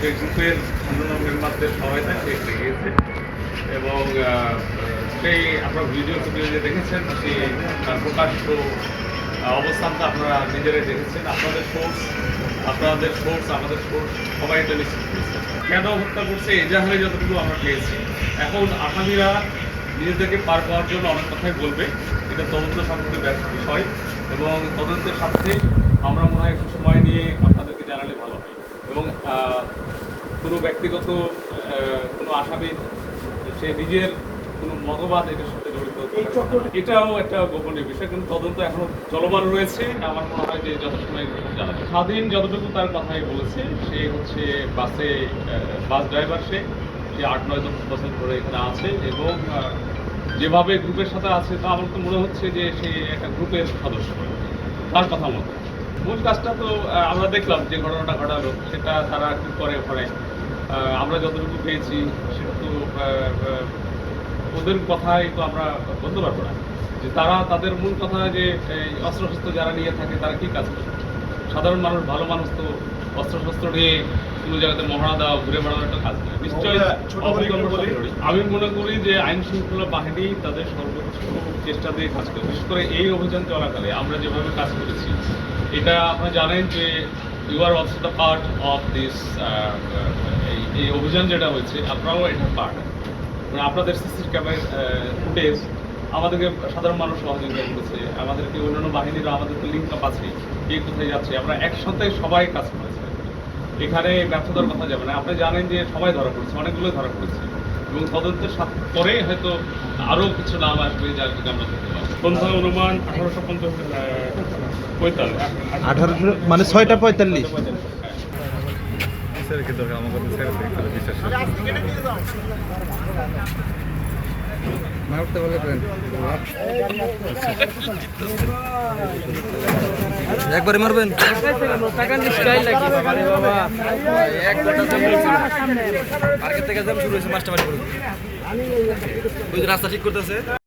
সেই গ্রুপের অন্যান্য মেম্বারদের সহায়তায় সে এখানে গিয়েছে। এবং সেই আপনার ভিডিও ফুটেজে যে দেখেছেন, সেই প্রকাশ্য অবস্থানটা আপনারা নিজেরাই দেখেছেন। আপনাদের সোর্স আপনাদের সোর্স আমাদের সোর্স সবাই এটা নিশ্চিত করেছে। কেন হত্যা করছে এজাহারে যতটুকু আমরা পেয়েছি। এখন আসামিরা নিজেদেরকে পার পাওয়ার জন্য অনেক কথাই বলবে। এটা তদন্ত সম্পর্কে ব্যাপক বিষয়। এবং তদন্তের সাথে আমরা মনে হয় একটু সময় নিয়ে আপনাদেরকে জানালে ভালো হয়। এবং কোনো ব্যক্তিগত কোনো আসামি সে নিজের কোনো মতবাদ এটার সাথে জড়িত এটাও একটা গোপনীয় বিষয়, কিন্তু তদন্ত এখনও চলমান রয়েছে। আমার মনে হয় যে যত সময় জানা। স্বাধীন যতটুকু তার কথাই বলেছে, সে হচ্ছে বাসে বাস ড্রাইভার সে। সে আট, নয় দশ বছর ধরে এখানে আছে এবং যেভাবে গ্রুপের সাথে আছে, তা আমার তো মনে হচ্ছে যে সে একটা গ্রুপের সদস্য। তার কথা মতো। মূল কাজটা তো আমরা দেখলাম যে ঘটনাটা ঘটালো সেটা তারা কি করে ওখানে আমরা যতটুকু পেয়েছি সেটা তো ওদের কথাই তো আমরা বলতে পারব না। যে তারা তাদের মূল কথা যে এই অস্ত্রশস্ত্র যারা নিয়ে থাকে তারা কি কাজ করে? সাধারণ মানুষ ভালো মানুষ তো অস্ত্রশস্ত্র নিয়ে কোনো জায়গাতে মহড়া দেওয়া ঘুরে বেড়ানোর একটা কাজ নিশ্চয়ই করে বলি। আমি মনে করি যে আইন শৃঙ্খলা বাহিনী তাদের সর্বোচ্চ চেষ্টা দিয়ে কাজ করে। বিশেষ করে এই অভিযান চলাকালে আমরা যেভাবে কাজ করেছি এটা আপনারা জানেন যে you are also the part of this এই অভিযান যেটা হয়েছে, আপনারাও এটা পার্ট মানে আপনাদের সিসি ক্যামেরা ফুটেজ আমাদেরকে সাধারণ মানুষ সহযোগিতা করেছে, আমাদেরকে অন্যান্য বাহিনীরা আমাদেরকে লিঙ্ক আপ আছে কে কোথায় যাচ্ছে, আমরা একসাথে সবাই কাজ করেছি। এখানে ব্যর্থতার কথা যাবে না। আপনি জানেন যে সবাই ধরা পড়েছে, অনেকগুলোই ধরা পড়েছে। এবং তদন্তের সাথে পরে হয়তো আরও কিছু নাম আসবে যার দিকে আমরা দেখতে সন্ধ্যা অনুমান? আঠারোশো পঞ্চাশ পঁয়তাল্লিশ। আঠারোশো মানে ছয়টা পঁয়তাল্লিশ। মারতে বলে একবারে মারবেন থেকে শুরু হয়েছে মাস্টার রাস্তা ঠিক করতেছে